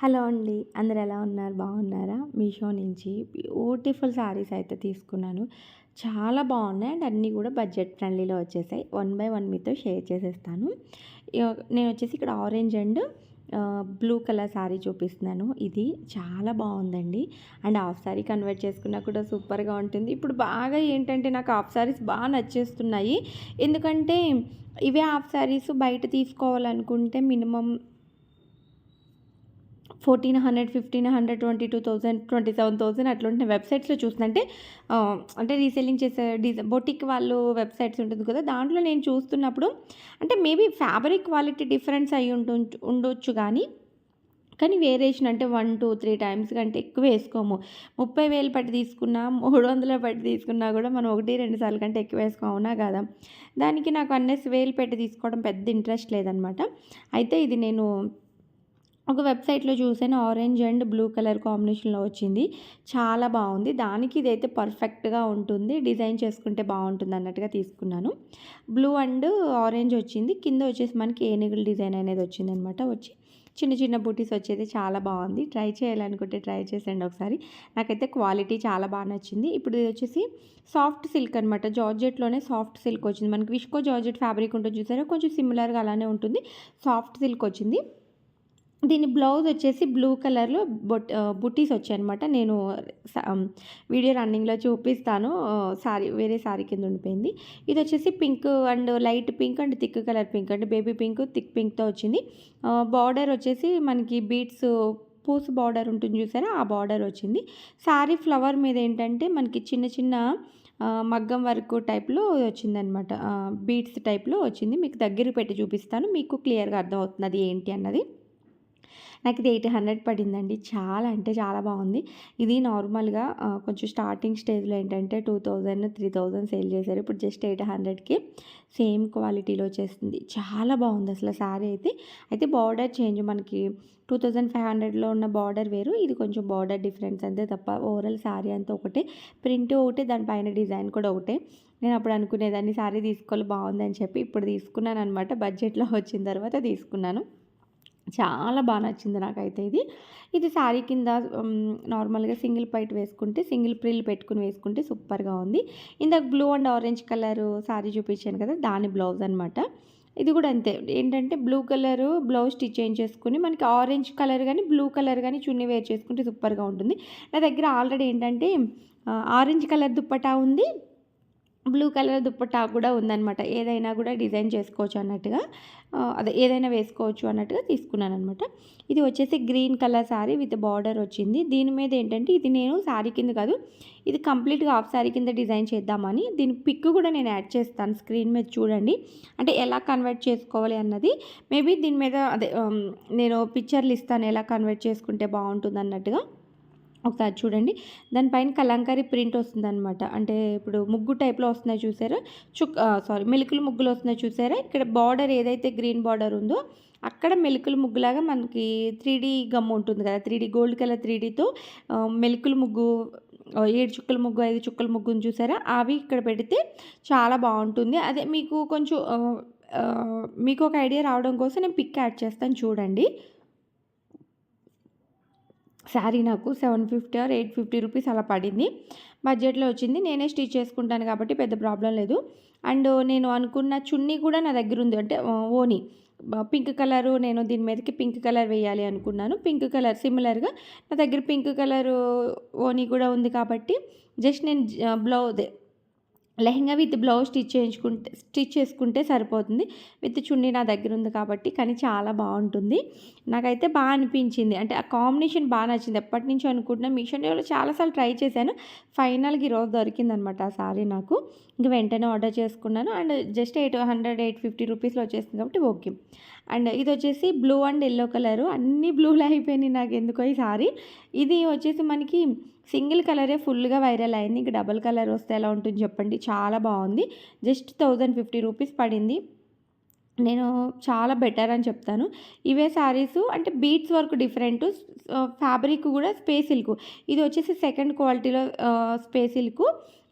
Hello అండి అందరు ఎలా ఉన్నారు? బాగున్నారా? మీషో నుంచి బ్యూటిఫుల్ శారీస్ అయితే తీసుకున్నాను. చాలా బాగున్నాయి అండ్ అన్నీ కూడా బడ్జెట్ ఫ్రెండ్లీలో వచ్చేసాయి. వన్ బై వన్ మీతో షేర్ చేసేస్తాను. నేను వచ్చేసి ఇక్కడ orange and blue colour sari చూపిస్తున్నాను. ఇది చాలా బాగుందండి. అండ్ హాఫ్ శారీ కన్వర్ట్ చేసుకున్నా కూడా సూపర్గా ఉంటుంది. ఇప్పుడు బాగా ఏంటంటే నాకు హాఫ్ శారీస్ బాగా నచ్చేస్తున్నాయి. ఎందుకంటే ఇవే హాఫ్ శారీస్ బయట తీసుకోవాలనుకుంటే minimum fourteen hundred fifteen hundred twenty two thousand twenty seven thousand అట్లాంటి వెబ్సైట్స్లో చూస్తుంటే అంటే రీసెల్లింగ్ చేసే డిజై బొటిక్ వాళ్ళు వెబ్సైట్స్ ఉంటుంది కదా దాంట్లో నేను చూస్తున్నప్పుడు అంటే మేబీ ఫ్యాబ్రిక్ క్వాలిటీ డిఫరెన్స్ అయి ఉంటు ఉండొచ్చు కానీ కానీ వేరియేషన్ అంటే వన్ టూ త్రీ టైమ్స్ కంటే ఎక్కువ వేసుకోము. ముప్పై వేలు పట్టి తీసుకున్నా మూడు వందల పట్టి తీసుకున్నా కూడా మనం ఒకటి రెండు సార్లు కంటే ఎక్కువ వేసుకోవునా కదా? దానికి నాకు అన్నేసి వేలు పెట్టి తీసుకోవడం పెద్ద ఇంట్రెస్ట్ లేదనమాట అయితే ఇది నేను ఒక వెబ్సైట్లో చూసాను ఆరెంజ్ అండ్ బ్లూ కలర్ కాంబినేషన్లో వచ్చింది. చాలా బాగుంది. దానికి ఇదైతే పర్ఫెక్ట్గా ఉంటుంది. డిజైన్ చేసుకుంటే బాగుంటుంది అన్నట్టుగా తీసుకున్నాను. బ్లూ అండ్ ఆరెంజ్ వచ్చింది. కింద వచ్చేసి మనకి ఏనుగుల డిజైన్ అనేది వచ్చింది అనమాట వచ్చి చిన్న చిన్న బూటీస్ వచ్చేది. చాలా బాగుంది. ట్రై చేయాలనుకుంటే ట్రై చేసేయండి ఒకసారి. నాకైతే క్వాలిటీ చాలా బాగా నచ్చింది. ఇప్పుడు ఇది వచ్చేసి సాఫ్ట్ సిల్క్ అనమాట జార్జెట్లోనే సాఫ్ట్ సిల్క్ వచ్చింది. మనకి విష్కో జార్జెట్ ఫ్యాబ్రిక్ ఉంటుంది చూసారా? కొంచెం సిమిలర్గా అలానే ఉంటుంది. సాఫ్ట్ సిల్క్ వచ్చింది. దీని బ్లౌజ్ వచ్చేసి బ్లూ కలర్లో బొట్ బుట్టీస్ వచ్చాయన్నమాట. నేను వీడియో రన్నింగ్లో చూపిస్తాను. సారీ వేరే సారీ కింద ఉండిపోయింది. ఇది వచ్చేసి pink and light pink and thick colour pink and baby pink thick పింక్తో వచ్చింది. బార్డర్ వచ్చేసి మనకి బీట్స్ పూస్ బార్డర్ ఉంటుంది చూసారా? ఆ బార్డర్ వచ్చింది. శారీ ఫ్లవర్ మీద ఏంటంటే మనకి చిన్న చిన్న మగ్గం వర్క్ టైప్లో వచ్చిందనమాట బీట్స్ టైప్లో వచ్చింది. మీకు దగ్గర పెట్టి చూపిస్తాను. మీకు క్లియర్గా అర్థమవుతుంది అది ఏంటి అన్నది. నాకు ఇది ఎయిట్ హండ్రెడ్ పడిందండి. చాలా అంటే చాలా బాగుంది. ఇది నార్మల్గా కొంచెం స్టార్టింగ్ స్టేజ్లో ఏంటంటే two thousand three thousand sale చేశారు. ఇప్పుడు జస్ట్ ఎయిట్ హండ్రెడ్కి సేమ్ క్వాలిటీలో వచ్చేస్తుంది చాలా బాగుంది అసలు శారీ అయితే. అయితే బార్డర్ చేంజ్ మనకి టూ థౌజండ్ ఫైవ్ హండ్రెడ్లో ఉన్న బార్డర్ వేరు. ఇది కొంచెం బార్డర్ డిఫరెన్స్ అంతే తప్ప ఓవరాల్ శారీ అంతా ఒకటే. ప్రింట్ ఒకటే దానిపైన డిజైన్ కూడా ఒకటే. నేను అప్పుడు అనుకునేదాన్ని శారీ తీసుకోవాలి బాగుందని చెప్పి ఇప్పుడు తీసుకున్నాను అనమాట బడ్జెట్లో వచ్చిన తర్వాత తీసుకున్నాను. చాలా బాగా నచ్చింది నాకైతే ఇది. ఇది శారీ కింద నార్మల్గా సింగిల్ పైట్ వేసుకుంటే సింగిల్ ప్రిల్ పెట్టుకుని వేసుకుంటే సూపర్గా ఉంది. ఇందాక blue and orange colour sari చూపించాను కదా దాని బ్లౌజ్ అనమాట ఇది కూడా అంతే. ఏంటంటే బ్లూ కలర్ బ్లౌజ్ స్టిచ్ చేయించేసుకుని మనకి ఆరెంజ్ కలర్ కానీ బ్లూ కలర్ కానీ చున్నీ వేర్ చేసుకుంటే సూపర్గా ఉంటుంది. నా దగ్గర ఆల్రెడీ ఏంటంటే ఆరెంజ్ కలర్ దుప్పటా ఉంది బ్లూ కలర్ దుప్పటా కూడా ఉందనమాట ఏదైనా కూడా డిజైన్ చేసుకోవచ్చు అన్నట్టుగా అదే ఏదైనా వేసుకోవచ్చు అన్నట్టుగా తీసుకున్నాను అనమాట ఇది వచ్చేసి green colour sari with border వచ్చింది. దీని మీద ఏంటంటే ఇది నేను శారీ కింద కాదు ఇది కంప్లీట్గా హాఫ్ శారీ కింద డిజైన్ చేద్దామని దీని పిక్ కూడా నేను యాడ్ చేస్తాను స్క్రీన్ మీద చూడండి. అంటే ఎలా కన్వర్ట్ చేసుకోవాలి అన్నది మేబీ దీని మీద అదే నేను పిక్చర్లు ఇస్తాను ఎలా కన్వర్ట్ చేసుకుంటే బాగుంటుంది అన్నట్టుగా. ఒకసారి చూడండి. దానిపైన కలంకారీ ప్రింట్ వస్తుందన్నమాట. అంటే ఇప్పుడు ముగ్గు టైప్లో వస్తున్నాయి చూసారా? చుక్ సారీ మెలుకులు ముగ్గులు వస్తున్నాయి చూసారా? ఇక్కడ బార్డర్ ఏదైతే గ్రీన్ బార్డర్ ఉందో అక్కడ మెలుకులు ముగ్గులాగా మనకి త్రీ డీ గమ్ ఉంటుంది కదా. Three D gold colour three డీతో మెలుకులు ముగ్గు ఏడు చుక్కల ముగ్గు ఐదు చుక్కల ముగ్గుని చూసారా? అవి ఇక్కడ పెడితే చాలా బాగుంటుంది. అదే మీకు కొంచెం మీకు ఒక ఐడియా రావడం కోసం నేను పిక్ యాడ్ చేస్తాను చూడండి. శారీ నాకు seven fifty or eight fifty rupees అలా పడింది. బడ్జెట్లో వచ్చింది. నేనే స్టిచ్ చేసుకుంటాను కాబట్టి పెద్ద ప్రాబ్లం లేదు. అండ్ నేను అనుకున్న చున్నీ కూడా నా దగ్గర ఉంది. అంటే ఓని. పింక్ కలరు నేను దీని మీదకి పింక్ కలర్ వేయాలి అనుకున్నాను. పింక్ కలర్ సిమిలర్గా నా దగ్గర పింక్ కలరు ఓని కూడా ఉంది కాబట్టి జస్ట్ నేను blouse. Lehenga with blouse stitch చేయించుకుంటే స్టిచ్ చేసుకుంటే సరిపోతుంది. విత్ చున్నీ నా దగ్గర ఉంది కాబట్టి కానీ చాలా బాగుంటుంది. నాకైతే బాగా అనిపించింది. అంటే ఆ కాంబినేషన్ బాగా నచ్చింది. ఎప్పటి నుంచో అనుకుంటున్నా మీషోలో చాలాసార్లు ట్రై చేశాను. ఫైనల్గా ఈరోజు దొరికిందనమాట ఆ సారీ నాకు. ఇంక వెంటనే ఆర్డర్ చేసుకున్నాను. And just eight hundred eight fifty రూపీస్లో వచ్చేసింది కాబట్టి ఓకే. అండ్ ఇది వచ్చేసి బ్లూ అండ్ ఎల్లో కలరు. అన్ని బ్లూలో అయిపోయినాయి నాకు ఎందుకో ఈ సారీ. ఇది వచ్చేసి మనకి సింగిల్ కలరే ఫుల్గా వైరల్ అయింది. ఇంక డబల్ కలర్ వస్తే ఎలా ఉంటుంది చెప్పండి. చాలా బాగుంది. జస్ట్ థౌజండ్ ఫిఫ్టీ రూపీస్ పడింది. నేను చాలా బెటర్ అని చెప్తాను. ఇవే శారీస్ అంటే బీట్స్ వర్క్ డిఫరెంట్ ఫ్యాబ్రిక్ కూడా స్పేస్ సిల్క్ ఇది వచ్చేసి సెకండ్ క్వాలిటీలో స్పేస్ సిల్క్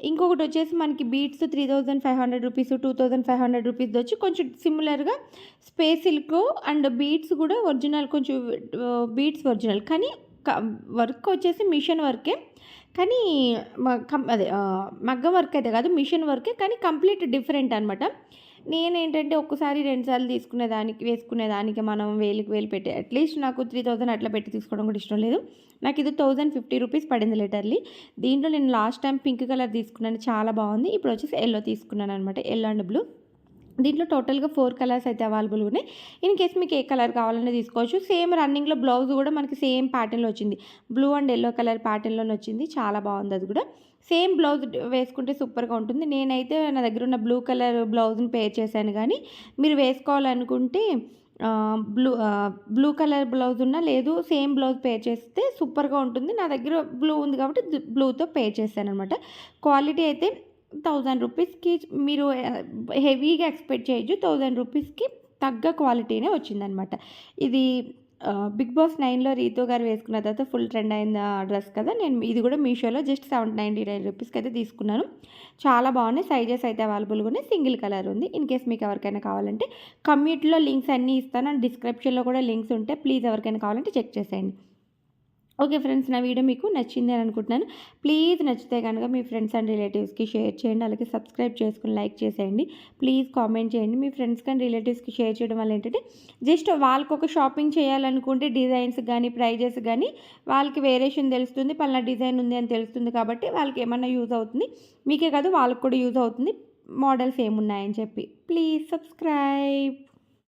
ఇంకొకటి వచ్చేసి మనకి beads three thousand five hundred rupees two thousand five hundred rupees వచ్చి కొంచెం సిమిలర్గా స్పేస్ సిల్క్ అండ్ బీట్స్ కూడా ఒరిజినల్ కొంచెం బీట్స్ ఒరిజినల్ కానీ వర్క్ వచ్చేసి మిషన్ వర్కే. కానీ అదే మగ్గం వర్క్ అయితే కాదు మిషన్ వర్కే కానీ కంప్లీట్ డిఫరెంట్ అనమాట నేనేంటంటే ఒక్కసారి రెండుసార్లు తీసుకునే దానికి వేసుకునే దానికి మనం వేలికి వేలు పెట్టి అట్లీస్ట్ నాకు త్రీ థౌజండ్ అట్లా పెట్టి తీసుకోవడం కూడా ఇష్టం లేదు. నాకు ఇది థౌజండ్ ఫిఫ్టీ రూపీస్ పడింది లిటర్లీ దీంట్లో నేను లాస్ట్ టైం పింక్ కలర్ తీసుకున్నాను చాలా బాగుంది. ఇప్పుడు వచ్చేసి ఎల్లో తీసుకున్నాను అనమాట ఎల్లో అండ్ బ్లూ దీంట్లో టోటల్గా ఫోర్ కలర్స్ అయితే అవైలబుల్ ఉన్నాయి. ఇన్ కేస్ మీకు ఏ కలర్ కావాలన్నా తీసుకోవచ్చు. సేమ్ రన్నింగ్లో బ్లౌజ్ కూడా మనకి సేమ్ ప్యాటర్న్లో వచ్చింది. బ్లూ అండ్ ఎల్లో కలర్ ప్యాటర్న్లోనే వచ్చింది. చాలా బాగుంది అది కూడా. సేమ్ బ్లౌజ్ వేసుకుంటే సూపర్గా ఉంటుంది. నేనైతే నా దగ్గర ఉన్న బ్లూ కలర్ బ్లౌజ్ని పేర్ చేశాను కానీ మీరు వేసుకోవాలనుకుంటే బ్లూ బ్లూ కలర్ బ్లౌజ్ ఉన్నా లేదు సేమ్ బ్లౌజ్ పే చేస్తే సూపర్గా ఉంటుంది. నా దగ్గర బ్లూ ఉంది కాబట్టి బ్లూతో పే చేశాను అనమాట క్వాలిటీ అయితే థౌజండ్ రూపీస్కి మీరు హెవీగా ఎక్స్పెక్ట్ చేయొచ్చు థౌజండ్ రూపీస్కి తగ్గ క్వాలిటీనే వచ్చిందనమాట ఇది బిగ్ బాస్ నైన్లో రీతు గారు వేసుకున్న తర్వాత ఫుల్ ట్రెండ్ అయిన డ్రెస్ కదా. నేను ఇది కూడా మీషోలో జస్ట్ సెవెన్ నైంటీ నైన్ రూపీస్కి అయితే తీసుకున్నాను. చాలా బాగున్నాయి. సైజెస్ అయితే అవైలబుల్గా ఉన్నాయి సింగిల్ కలర్ ఉంది. ఇన్ కేస్ మీకు ఎవరికైనా కావాలంటే కమ్యూట్లో లింక్స్ అన్నీ ఇస్తాను. అండ్ డిస్క్రిప్షన్లో కూడా లింక్స్ ఉంటే ప్లీజ్ ఎవరికైనా కావాలంటే చెక్ చేసేయండి. ఓకే ఫ్రెండ్స్ నా వీడియో మీకు నచ్చింది అని అనుకుంటున్నాను. ప్లీజ్ నచ్చితే కనుక మీ ఫ్రెండ్స్ అండ్ రిలేటివ్స్కి షేర్ చేయండి అలాగే సబ్స్క్రైబ్ చేసుకుని లైక్ చేసేయండి. ప్లీజ్ కామెంట్ చేయండి. మీ ఫ్రెండ్స్ కానీ రిలేటివ్స్కి షేర్ చేయడం వల్ల ఏంటంటే జస్ట్ వాళ్ళకి ఒక షాపింగ్ చేయాలనుకుంటే డిజైన్స్ కానీ ప్రైజెస్ కానీ వాళ్ళకి వేరియేషన్ తెలుస్తుంది పలానా డిజైన్ ఉంది అని తెలుస్తుంది కాబట్టి వాళ్ళకి ఏమన్నా యూజ్ అవుతుంది. మీకే కాదు వాళ్ళకి కూడా యూజ్ అవుతుంది. మోడల్స్ ఏమున్నాయని చెప్పి. Please subscribe.